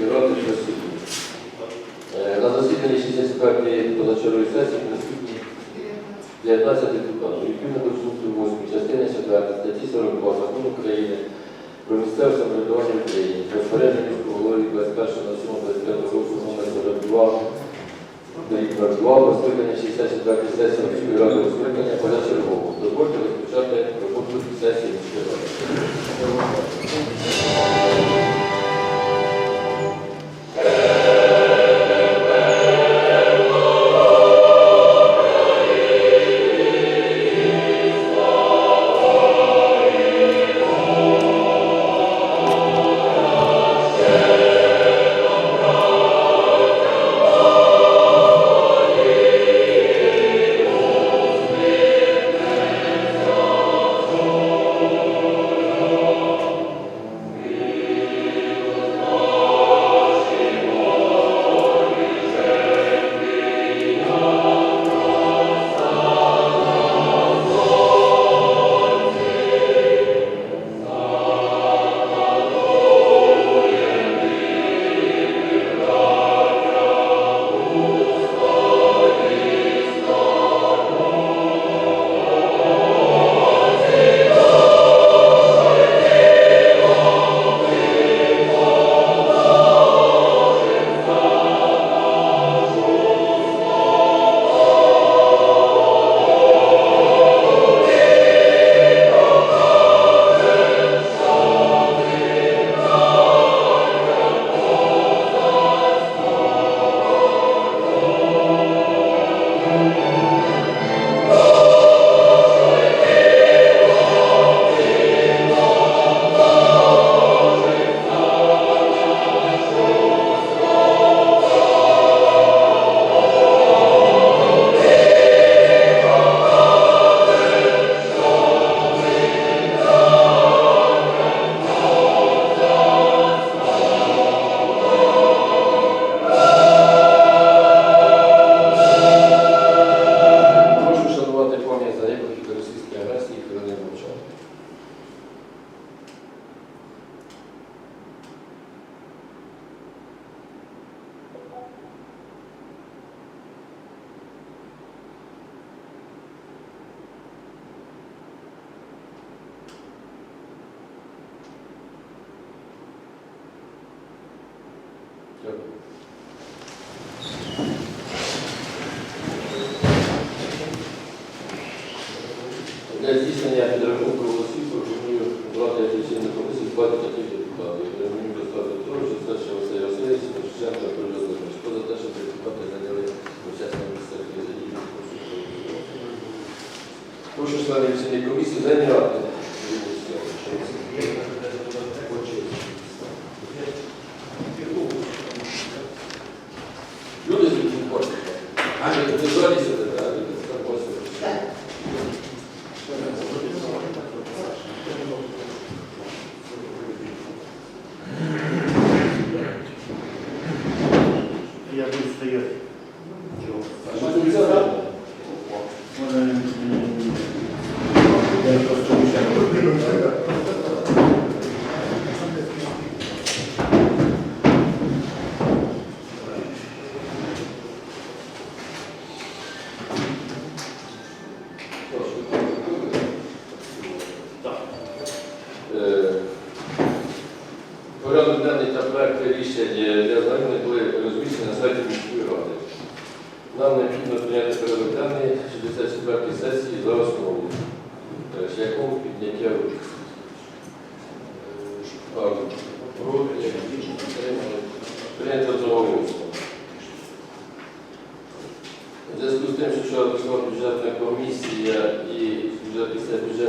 Київської ради На засіданні е, 65-ї позачергової сесії присутні 19 депутатів, відповідно до пункту 8 частини 4 статті 42 закону України про місцеве самоврядування України, розпорядження міського голові 21.07.25 року номер 42 Номер 2 про 64 сесії міської ради розкликання позачергового. Дозвольте розпочати роботу сесії міської ради. Я буду стоять.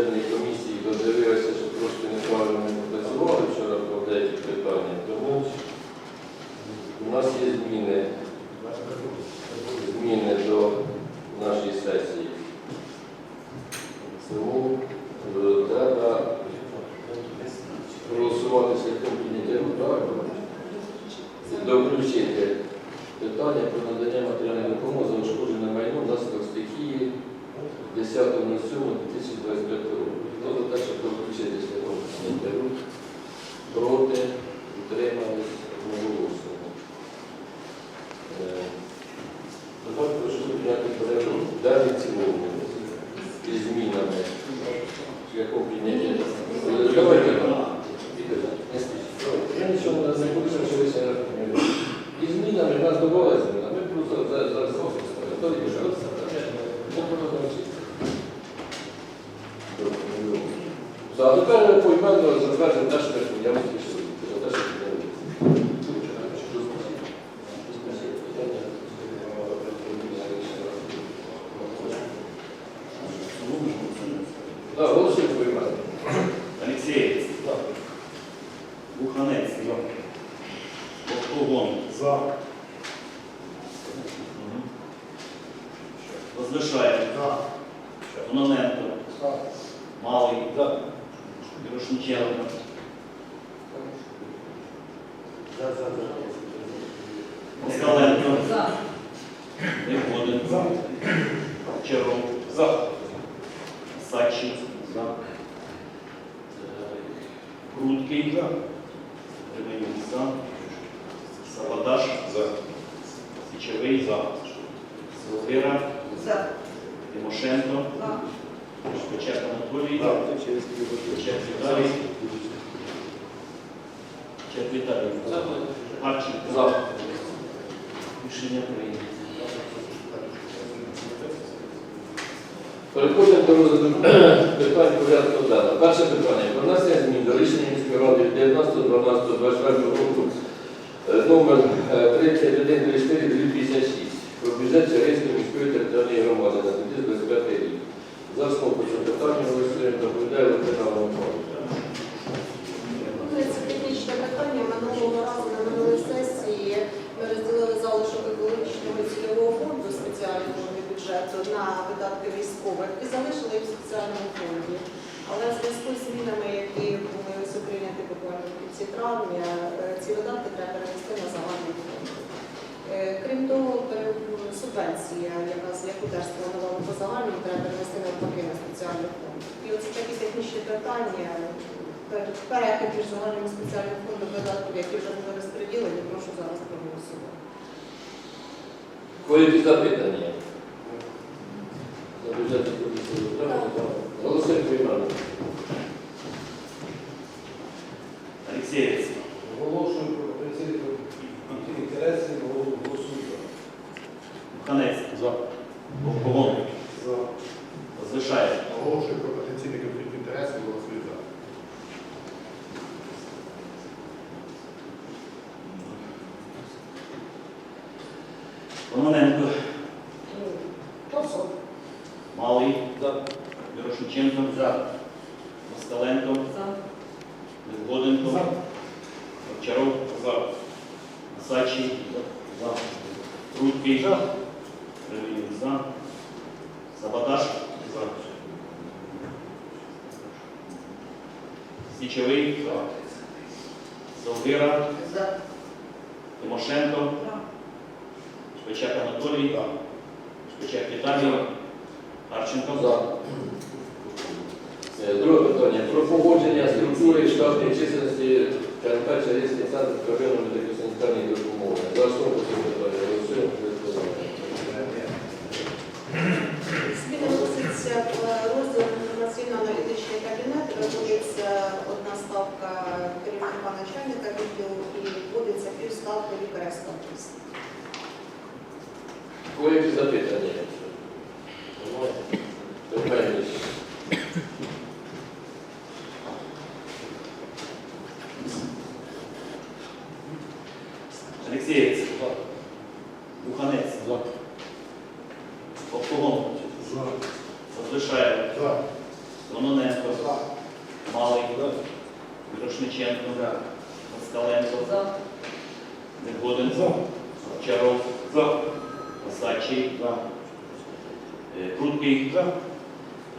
бюджетної комісії подивилася, що трошки не нас добова а Ми просто зараз просто тепер поіменно затверджуємо те, що ми я успішили. Те, що ми Так, голосуємо поіменно. Алексеєць. Буханець. Богун. За. Возвишаєв. За. Кононенко. За. Малий. За. Мірошниченко. За. За. Москаленко. За. Невгодин. За. Черов. За. Сачі. За. Круткий. За. Ременюк. За. Сабадаш. За. Січовий. За. Силвера. За. Тимошенко. За. Шпичак Анатолій. За. Шпичак Віталій. Шпичак Віталій. Харченко. За. Рішення прийнято. Переходимо до розгляду питань порядку денного. Перше питання. Про внесення змін до рішення міської ради 19.12.24 року е, номер е, 3134 на видатки військових і залишили їх в спеціальному фонді. Але в зв'язку з змінами, які були ось прийняті буквально в кінці травня, е, ці видатки треба перенести на загальний фонд. Е, Крім того, субвенція, яка з яку теж спланували по загальному, треба перенести навпаки на спеціальний фонд. І оце такі технічні питання. Пер- Перехід між загальним спеціальним фондом видатків, які вже були розподілені, прошу зараз проголосувати. Коли запитання? За бюджетну комісію. Голосуємо поіменно. Алексеєць. Оголошую про пропозицію інтересів голосуємо. За. Возвишаєв. Оголошую про потенційний конфлікт інтересів голосую за. Кононенко. già. Півставки лікаря статус. Коли запитання? Немає? Тепер Алексеєць. Буханець. За. Попогон. За. Возвишаєв. За. Кононенко. За. Малий. Мірошниченко. Москаленко. За. Невгоден. За. Овчаров. Осадчий. Е, Круткий. За.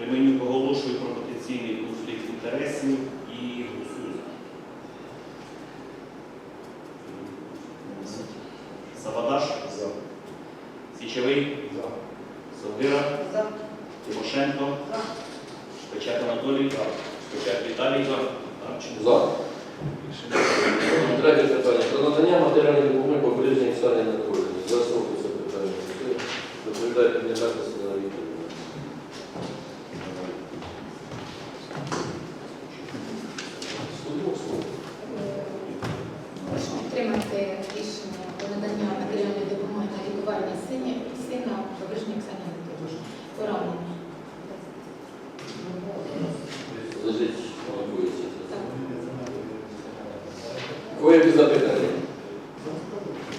Ременюк оголошую про потенційний конфлікт інтересів і голосую за. Савадаш. За. Січовий. За. Солгира. За. Тимошенко. За. Шпичак Анатолій. Шпичак Віталій. Харченко. За. Третє питання. Про надання матеріальної допомоги по бережній стані надходження. За основу це питання. голосуємо. Доповідає Піднятарка Сидора Вікторівна. Слухаю, слухаю. рішення про надання матеріальної допомоги на лікування сині сина Повижній Оксані Анатолійовні. Поранення. Лежить, лікується. Так. Кого які запитання?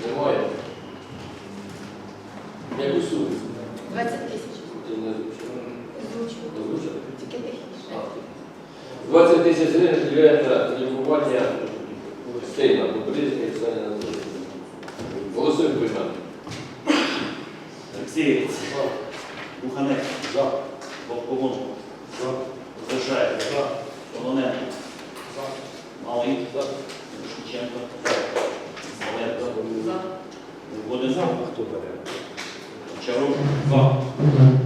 Немає? Яку суму? 20 тисяч. Ти не озвучив? Тільки технічне. 20 тисяч гривень виділяємо на лікування сина, Бобризької Оксани Анатолійовни. Голосуємо приймати. Олексієць. Буханець. За. Вовковон. За. Залишаєв. За. Кононенко. За. Малий. Мірошниченко. Смоленко. Водин. Хто бере? Шаров 2.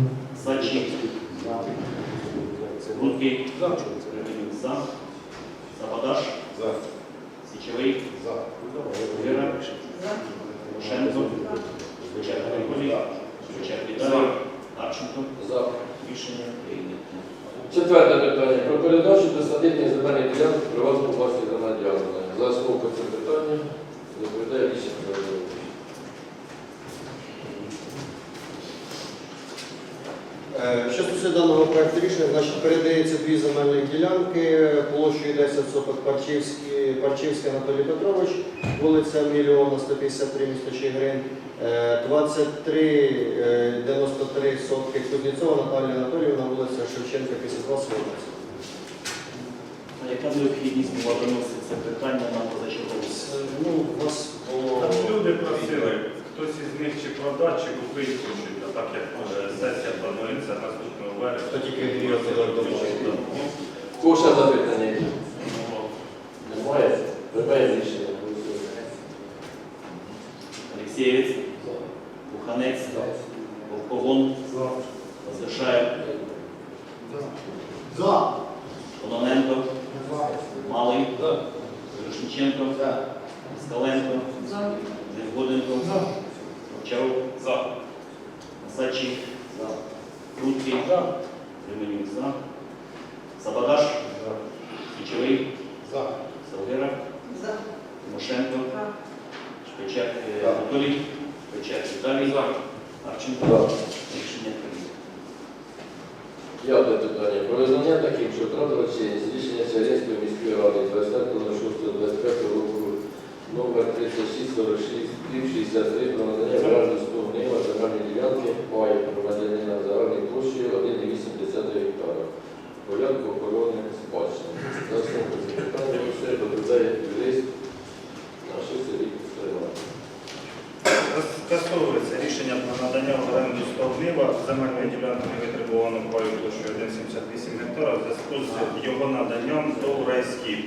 Е, стосується даного проекту рішення, значить передається дві земельні ділянки площею 10 соток Парчівський, Парчівський Анатолій Петрович, вулиця Мільйона 153 місто Чигирин, Е, 23 е, 93 сотки Кузнєцова Наталія Анатоліївна, вулиця Шевченка 52 17. Яка необхідність була виносити це питання на позачергову? Ну, у вас було... Там люди просили, хтось із них чи продати, чи купити хочуть, а так як е, сесія планується наступного вересня. Тільки Кого ще запитання? Немає? Приймає рішення. Голосуємо. Буханець. Вовковон. Воздишаєв. За. Кононенко. За. Малий. Мірошниченко. Скаленко. Невгоденко. Овчарук. За. Сачі. Рудкий. Кременюк. За. Сабадаш. Січовий. За. Салгера. За. Тимошенко. Шпичак е, Анатолій. Шпичак Віталій. Харченко. За. Рішення прийнято. П'яте питання. Про визнання таким, що втратила чинність рішення Чернівської міської ради 25.06.25 року номер 3646 63 про надання вражеського гнива загальної ділянки має громадянина загальною площею 1,8 гектара. Порядку охорони спадщини. За основу це питання все доповідає юрист нашої селі Стримана. Скасовується рішення про надання в оренду стогнива земельної ділянки невитребуваного паю площею 1,78 гектара в зв'язку з його наданням до райськів.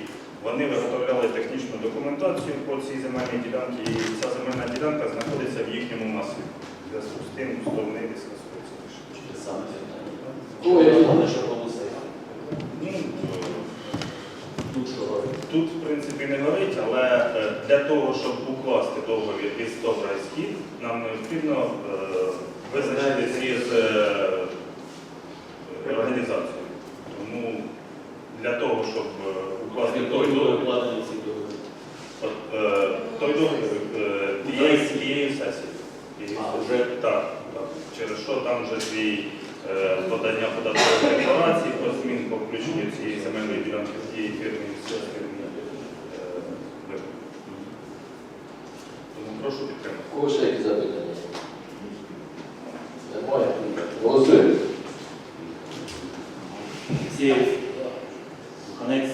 Вони виготовляли технічну документацію по цій земельній ділянці, і ця земельна ділянка знаходиться в їхньому масиві. Зв'язку з тим скасується голосує? Ну, е, Тут в принципі, не горить, але е, для того, щоб укласти договір із Добрайським, нам необхідно е, визначитися із е, організацією. Тому для того, щоб е, укласти той Той договір, укладений цей договір. от, е, той договір е, тієї тієї сесії. Тієї А, сесії. вже? Так, так. Через що там вже свій е, подання податкової декларації про змін по включенню цієї земельної ділянки з фірми і з цієї фірми. е. Тому прошу підтримати. Кого ще які запитання? Немає? Голосуємо. Олексієць. Буханець.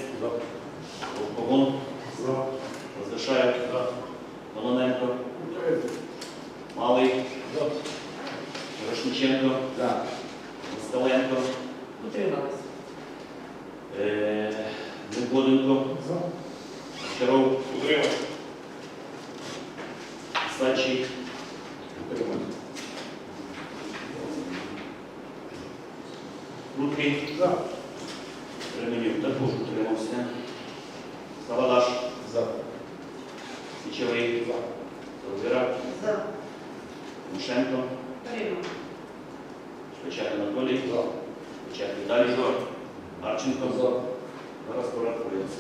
Вовковон. Воздишаєв. Кононенко. Малий. Мірошниченко. Москаленко. Утрималась. Е, Невгоденко. Овчаров. Сачі. Рудкий. Кременюк також утримався. Савадаш. За. Січовий. Соловіра. За. Тимошенко. Приймемо. Шпичак Анатолій. Шпичак Віталій. Харченко. Зараз порахується.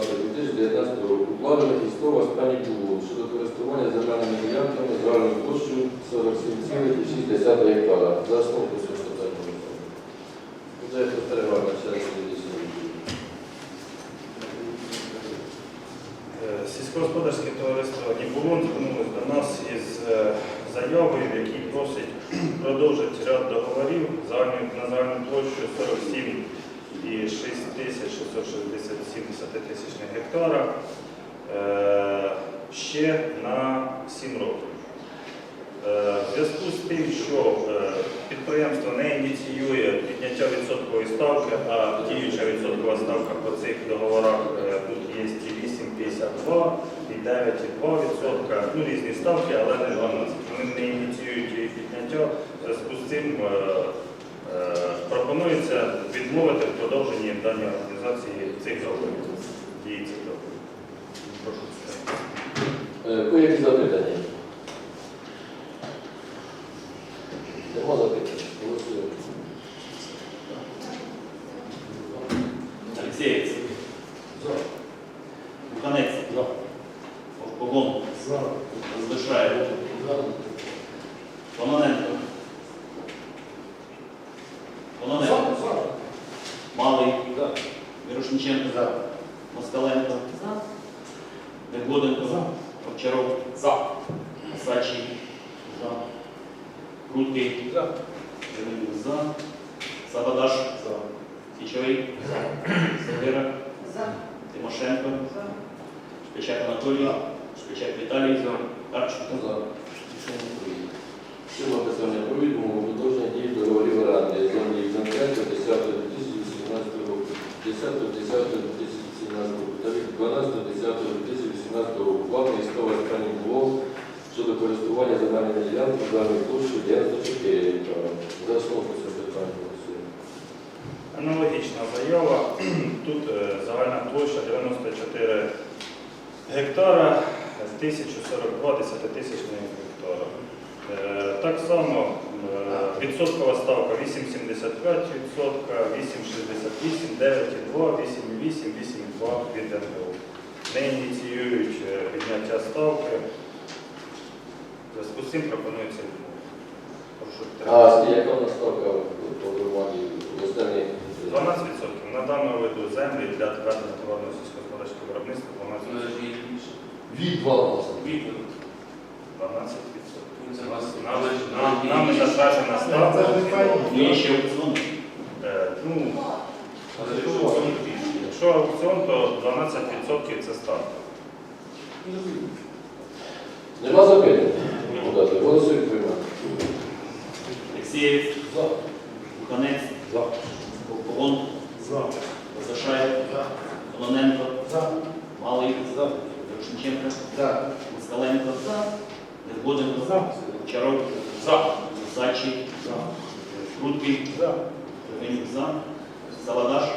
25.12.2019 року укладено військово останній було щодо користування земельними ділянками загальною площею 47,6 гектара. За основу питання. Буде перевага через. Е, Сільськогосподарське товариство Нібулон звернулося до нас із е, заявою, в якій просить продовжити ряд договорів на загальну площу 47 і 6 тисяч 667 десятитисячних гектара е, ще на 7 років. Е, В зв'язку з тим, що е, підприємство не ініціює підняття відсоткової ставки, а діюча відсоткова ставка по цих договорах тут є і 8,52, і 9,2 відсотка, ну різні ставки, але не 12. Вони не ініціюють її підняття. В зв'язку з цим пропонується відмовити в продовженні даній організації цих договорів. Дії цих договорів. Прошу це. Е, Які запитання? Нема запитань. Голосуємо. Алексеєць. Буханець. Погон. Розвишаєв. Кононенко. Кононенко. Малий. Мірошниченко. Москаленко. Негоденко. Овчаров. Сачий. Круткий. Кривенко. За. Сабадаш. Січовий. Сагира. Тимошенко. За. Шпичак Анатолій. Шпичак Віталій. Карченко. За. Прийнято. Сьоме питання про відмову продовження дії договорів оренди землі Конкретно 10 2018 року, 10 10 2017 року та від 12 10 2018 року. Останній блок щодо користування земельними ділянками даної площі 94 гектара. За основу це питання голосуємо. Аналогічна заява. Тут е, загальна площа 94 гектара, 1042 десятитисячних гектара. Е, Так само е, відсоткова ставка 8,75%, 8,68, 9,2, 8,8, 8,2 від НБУ. Не ініціюють підняття ставки. Зв'язку з цим пропонується. А яка у нас ставка по громаді останніх? 12% на даному виду землі для ведення товарного сільськогосподарського виробництва 12%. Від 12. 12%. Нам- нами затверджена ставка. Ще аукціон. Е, Ну, якщо аукціон, то 12% це ставка. Нема запитань? Депутати, голосуємо приймати. Алексеєв. Буханець. Погон. Розвишаєв. Кононенко. Малий. Мірошниченко. Москаленко. Негоденко. Овчаров. Сачий. Круткий. Кривенюк. За. Савадаш.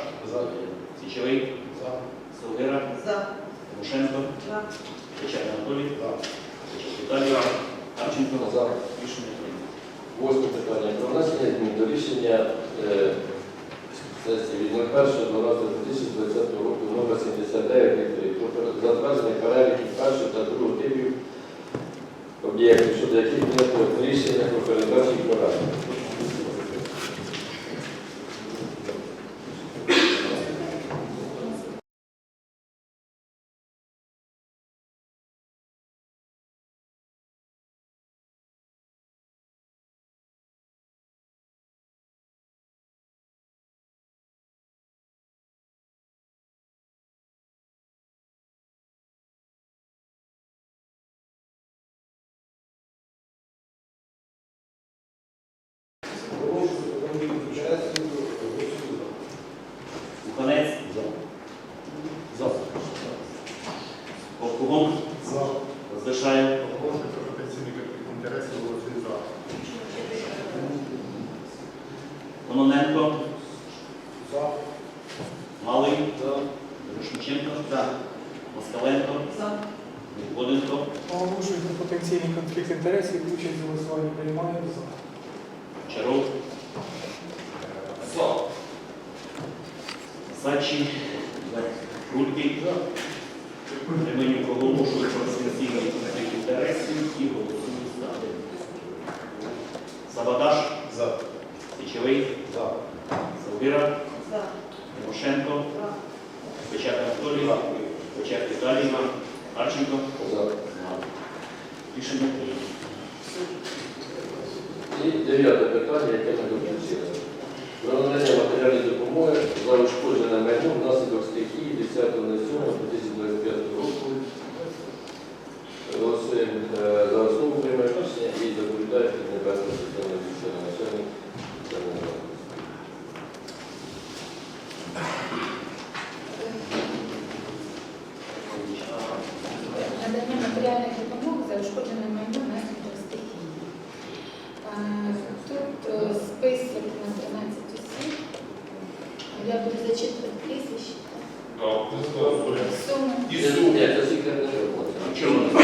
Січовий. Силгира. Тимошенко. Печак Анатолій. Печак Віталій. Карченко. назад Рішення прийнято. Восьме питання. Про внесення змін до рішення е, сесії від 01.12.2020 року номер 79 про затвердження переліків першого та другого типів об'єктів, щодо яких прийнято рішення про передачу порядку. Буханець. Погон. Розвишаєв. Кононенко. Малий. Мірошниченко. Москаленко. Негоденко. Оголошую про потенційний конфлікт інтересів, участь у голосуванні приймаю за. Чаров. Сачі. Рудький. Ременюк оголошує про потенційний конфлікт інтересів і голосує за. Сабадаш. За. Січовий. За. Завіра. За. Тимошенко. Печак Анатолій. Печак Віталіна. Харченко. За. Рішення прийнято. І дев'яте питання, яке ми доключили. Про надання матеріальної допомоги за ушкоджене майно внаслідок стихії 10.07.2025 року. Голосуємо е, за основу приймаємо рішення і доповідає під небесну систему військового начальник. Надання матеріальної допомоги за ушкоджене майно внаслідок стихії. А, Тут е, список на 13 осіб. Я буду зачитувати прізвище. Суми. І Ні, це секретна робота. Чому?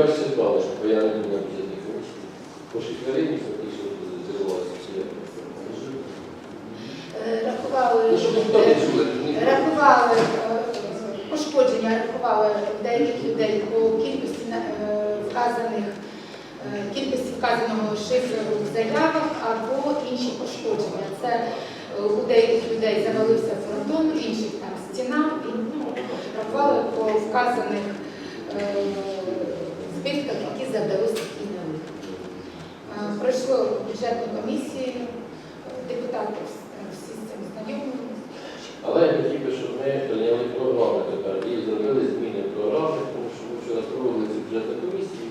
Я все бачу, бо я не був на бюджетній комісії. По шиферині фактично зривалося всі. Е, Рахували, Ну, щоб рахували е, пошкодження, рахували деяких людей по кількості е, вказаних кількості вказаного шифру в заявах або інші пошкодження. Це у деяких людей завалився фронтон, інших там стіна, і ну, рахували по вказаних збитках, які завдалося такі Е, Пройшло бюджетну комісію, депутати е, всі з цим знайомі. Але я хотів би, щоб ми прийняли програми тепер і зробили зміни програми, тому що ми вчора проводили цю бюджетну комісію,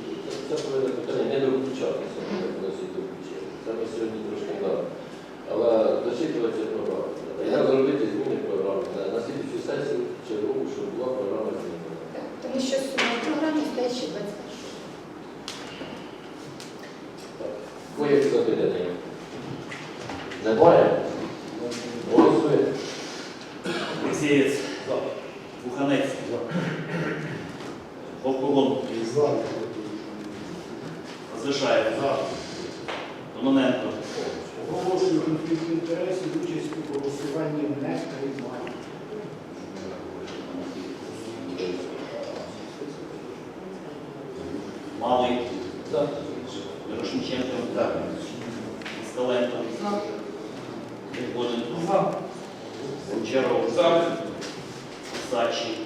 це, повинно питання не довключатися, ми як вносить до бюджету. Це ми сьогодні трошки дали. Але дочитуватися програми. треба. І треба зробити зміни в програмі. На, на слідчу сесію чергову, щоб була програма змінена. Так, Тому що сума в програмі стоїть ще 21. Коє запитання? Не Голосує. Олексієць. Буханець. Говкогон. За. Розвишаєв. Кононенко. Оголошую конфлікт інтересів, участь у голосуванні не приймаю. Малий. За. Мирошниченко. Москаленко. Григоренко. Гончаров. Сачі.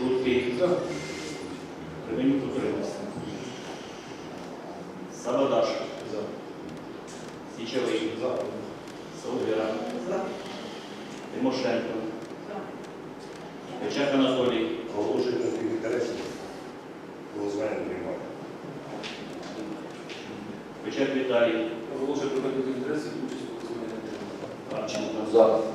Рудкий. Ременюк утримався. Сабадаш. Січовий. Совгера. Тимошенко. Печерка Анатолій. Оголошує конфлікт інтересів. Голосування не приймаю. Печак Віталій. Оголошує про конфлікт інтересів, участь у голосуванні. Харченко. За.